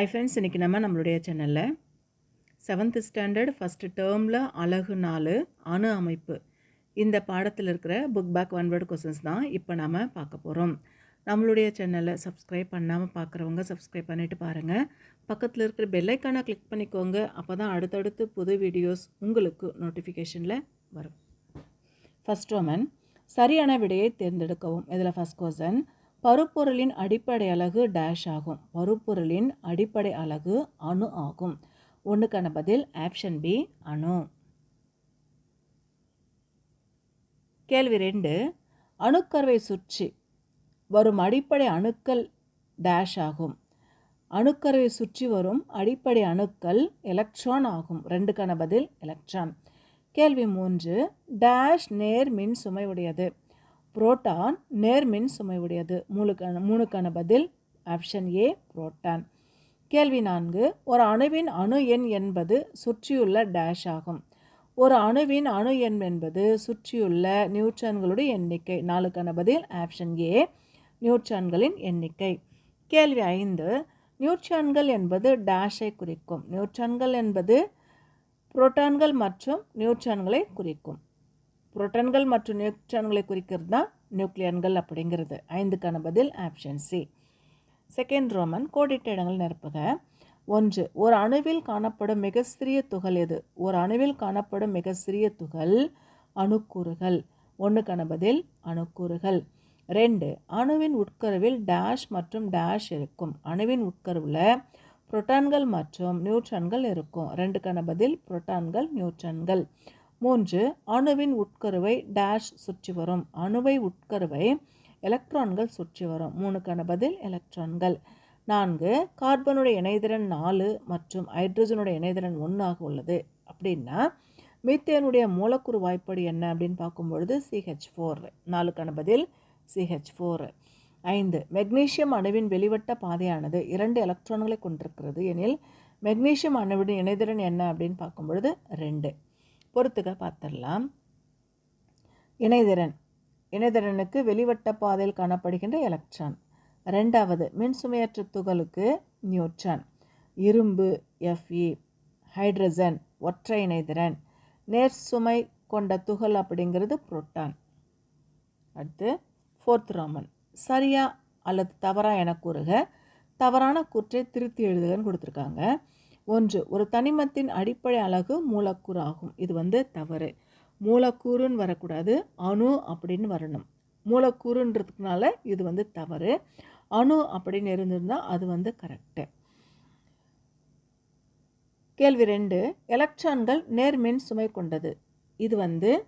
ஐ friends இன்றைக்கி நம்ம நம்மளுடைய சேனலில் செவன்த் ஸ்டாண்டர்ட் ஃபஸ்ட்டு டேர்மில் அழகு நாலு அணு அமைப்பு. இந்த பாடத்தில் இருக்கிற book back one word questions தான் இப்போ நாம் பார்க்க போகிறோம் நம்மளுடைய சேனலை சப்ஸ்கிரைப் பண்ணாமல் பார்க்குறவங்க சப்ஸ்கிரைப் பண்ணிவிட்டு பாருங்கள் பக்கத்தில் இருக்கிற பெல்லைக்கானை கிளிக் பண்ணிக்கோங்க. அப்போ தான் அடுத்தடுத்து புது வீடியோஸ் உங்களுக்கு நோட்டிஃபிகேஷனில் வரும். ஃபஸ்ட் ரோமன் சரியான விடையை தேர்ந்தெடுக்கவும். இதில் ஃபஸ்ட் கொஸ்டன் பருப்பொருளின் அடிப்படை அலகு டேஷ் ஆகும். பருப்பொருளின் அடிப்படை அலகு அணு ஆகும். ஒன்றுக்கான பதில் ஆப்ஷன் பி அணு. கேள்வி ரெண்டு. அணுக்கருவை சுற்றி வரும் அடிப்படை அணுக்கள் டேஷ் ஆகும். அணுக்கருவை சுற்றி வரும் அடிப்படை அணுக்கள் எலக்ட்ரான் ஆகும். ரெண்டுக்கான பதில் எலக்ட்ரான் கேள்வி மூன்று. டேஷ் நேர் மின் சுமை உடையது. புரோட்டான் நேர்மின் சுமையுடையது மூணுக்கான மூணுக்கான பதில் ஆப்ஷன் ஏ புரோட்டான். கேள்வி நான்கு ஒரு அணுவின் அணு எண் என்பது சுற்றியுள்ள டேஷ் ஆகும். ஒரு அணுவின் அணு எண் என்பது சுற்றியுள்ள நியூட்ரான்களுடைய எண்ணிக்கை. நாலுக்கான பதில் ஆப்ஷன் ஏ நியூட்ரான்களின் எண்ணிக்கை. கேள்வி ஐந்து நியூட்ரான்கள் என்பது டேஷை குறிக்கும். நியூட்ரான்கள் என்பது புரோட்டான்கள் மற்றும் நியூட்ரான்களை குறிக்கும். புரோட்டான்கள் மற்றும் நியூட்ரான்களை குறிக்கிறது தான் நியூக்ளியன்கள் அப்படிங்கிறது. ஐந்துக்கான பதில் ஆப்ஷன் சி. செகண்ட் ரோமன் கோடிட்ட இடங்கள் நிரப்புக. ஒன்று ஒரு அணுவில் காணப்படும் மிக சிறிய துகள் எது? ஒரு அணுவில் காணப்படும் மிக சிறிய துகள் அணுக்கூறுகள். ஒன்றுக்கான பதில் அணுக்கூறுகள். ரெண்டு அணுவின் உட்கருவில் டேஷ் மற்றும் டேஷ் இருக்கும். அணுவின் உட்கருவில் புரோட்டான்கள் மற்றும் நியூட்ரான்கள் இருக்கும். ரெண்டுக்கான பதில் புரோட்டான்கள் நியூட்ரான்கள். மூன்று அணுவின் உட்கருவை டேஷ் சுற்றி வரும். அணுவை உட்கருவை எலக்ட்ரான்கள் சுற்றி வரும். மூணுக்கான பதில் எலக்ட்ரான்கள் நான்கு கார்பனுடைய இணைதிறன் நாலு மற்றும் ஹைட்ரஜனுடைய இணைதிறன் ஒன்றாக உள்ளது. அப்படின்னா மீத்தேனுடைய மூலக்கூறு வாய்ப்பாடு என்ன அப்படின்னு பார்க்கும்பொழுது சிஹெச் ஃபோர் நாலுக்கான பதில் சிஹெச் ஃபோர் ஐந்து மெக்னீசியம் அணுவின் வெளிவட்ட பாதையானது இரண்டு எலக்ட்ரான்களை கொண்டிருக்கிறது எனில் மெக்னீசியம் அணுவின் இணைதிறன் என்ன அப்படின்னு பார்க்கும்பொழுது ரெண்டு. பொறுத்துக்க பார்த்துடலாம். இணைதிறன். இணைதிறனுக்கு வெளிவட்ட பாதையில் காணப்படுகின்ற எலக்ட்ரான். ரெண்டாவது மின்சுமையற்ற துகளுக்கு நியூட்ரான். இரும்பு எஃப்இ ஹைட்ரஜன் ஒற்றை இணைதிறன். நேர்சுமை கொண்ட துகள் அப்படிங்கிறது புரோட்டான். அடுத்து ஃபோர்த் ரோமன் சரியா அல்லது தவறா என கூறுக. தவறான கூற்றை திருத்தி எழுதுகன்னு கொடுத்துருக்காங்க. ஒன்று ஒரு தனிமத்தின் அடிப்படை அழகு மூலக்கூறு ஆகும். இது வந்து தவறு. மூலக்கூறுன்னு வரக்கூடாது. அணு அப்படின்னு வரணும். மூலக்கூறுன்றதுக்குனால இது வந்து தவறு. அணு அப்படின்னு இருந்திருந்தால் அது வந்து கரெக்டு கேள்வி ரெண்டு எலக்ட்ரான்கள் நேர்மின் சுமை கொண்டது. இது வந்து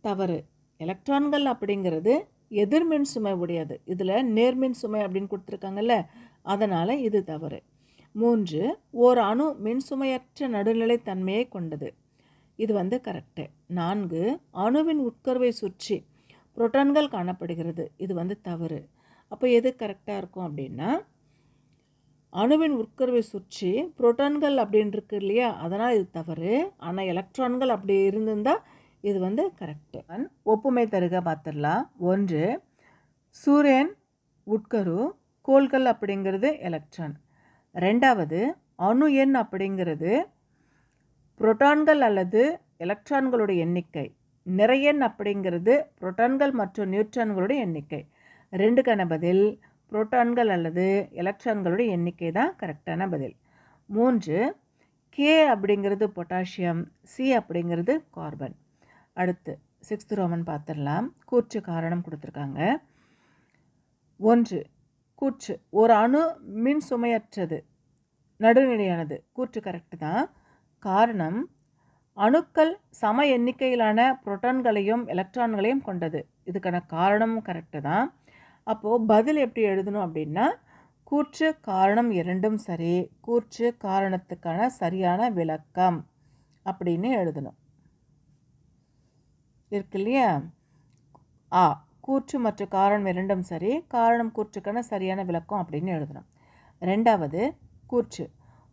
தவறு. எலக்ட்ரான்கள் அப்படிங்கிறது எதிர்மின் சுமை உடையது. இதில் நேர்மின் சுமை அப்படின்னு கொடுத்துருக்காங்கல்ல அதனால் இது தவறு. மூன்று ஓர் அணு மின்சுமையற்ற நடுநிலைத்தன்மையை கொண்டது. இது வந்து கரெக்டு நான்கு அணுவின் உட்கருவை சுற்றி புரோட்டான்கள் காணப்படுகிறது. இது வந்து தவறு. அப்போ எது கரெக்டாக இருக்கும் அப்படின்னா அணுவின் உட்கருவை சுற்றி புரோட்டான்கள் அப்படின்னு இருக்கு இல்லையா? அதனால் இது தவறு. ஆனால் எலக்ட்ரான்கள் அப்படி இருந்திருந்தால் இது வந்து கரெக்டு ஒப்புமை தருக பார்த்துடலாம். ஒன்று சூரியன் உட்கரு கோள்கள் அப்படிங்கிறது எலக்ட்ரான் ரெண்டாவது அணு எண் அப்படிங்கிறது புரோட்டான்கள் அல்லது எலக்ட்ரான்களுடைய எண்ணிக்கை. நிறையன் அப்படிங்கிறது புரோட்டான்கள் மற்றும் நியூட்ரான்களுடைய எண்ணிக்கை. ரெண்டுக்கான பதில் புரோட்டான்கள் அல்லது எலக்ட்ரான்களுடைய எண்ணிக்கை தான் கரெக்டான பதில். மூன்று கே அப்படிங்கிறது பொட்டாசியம் சி அப்படிங்கிறது கார்பன். அடுத்து சிக்ஸ்த் ரோமன் பார்த்துடலாம். கூற்று காரணம் கொடுத்துருக்காங்க. ஒன்று கூற்று. ஒரு அணு மின் சுமையற்றது. நடுநிலையானது. கூற்று கரெக்டு தான். காரணம் அணுக்கள் சம எண்ணிக்கையிலான புரோட்டான்களையும் எலக்ட்ரான்களையும் கொண்டது. இதுக்கான காரணமும் கரெக்டு தான். அப்போது பதில் எப்படி எழுதணும் அப்படின்னா கூற்று காரணம் இரண்டும் சரி கூற்று காரணத்துக்கான சரியான விளக்கம் அப்படின்னு எழுதணும். இருக்கு இல்லையா? ஆ. கூற்று மற்றும் காரணம் இரண்டும் சரி காரணம் கூற்றுக்கான சரியான விளக்கம் அப்படின்னு எழுதணும் ரெண்டாவது கூற்று.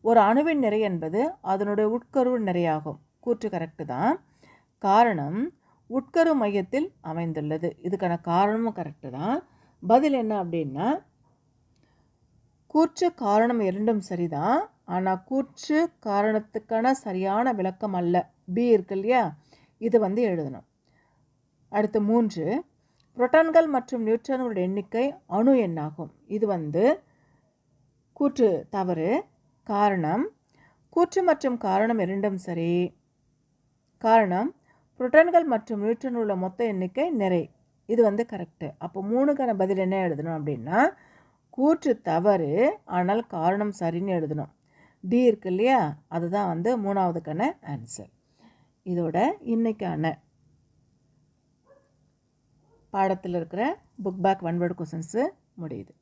ஒரு அணுவின் நிறை என்பது அதனுடைய உட்கருவு நிறையாகும். கூற்று கரெக்டு தான். காரணம் உட்கரு மையத்தில் அமைந்துள்ளது. இதுக்கான காரணமும் கரெக்டு தான். பதில் என்ன அப்படின்னா கூற்று காரணம் இரண்டும் சரிதான் ஆனால் கூற்று காரணத்துக்கான சரியான விளக்கம் அல்ல. பி இருக்கு இல்லையா? இது வந்து எழுதணும். அடுத்து மூன்று புரோட்டான்கள் மற்றும் நியூட்ரான்களோட எண்ணிக்கை அணு எண்ணாகும். இது வந்து கூற்று தவறு. காரணம் கூற்று மற்றும் காரணம் இரண்டும் சரி. காரணம் புரோட்டான்கள் மற்றும் நியூட்ரன் உள்ள மொத்த எண்ணிக்கை நிறை. இது வந்து கரெக்டு அப்போ மூணுக்கான பதில் என்ன எழுதணும் அப்படின்னா கூற்று தவறு ஆனால் காரணம் சரின்னு எழுதணும். டி இருக்கு இல்லையா? அதுதான் வந்து மூணாவதுக்கான ஆன்சர் இதோட இன்னைக்கான பாடத்தில் இருக்கிற book back one word questions முடியுது.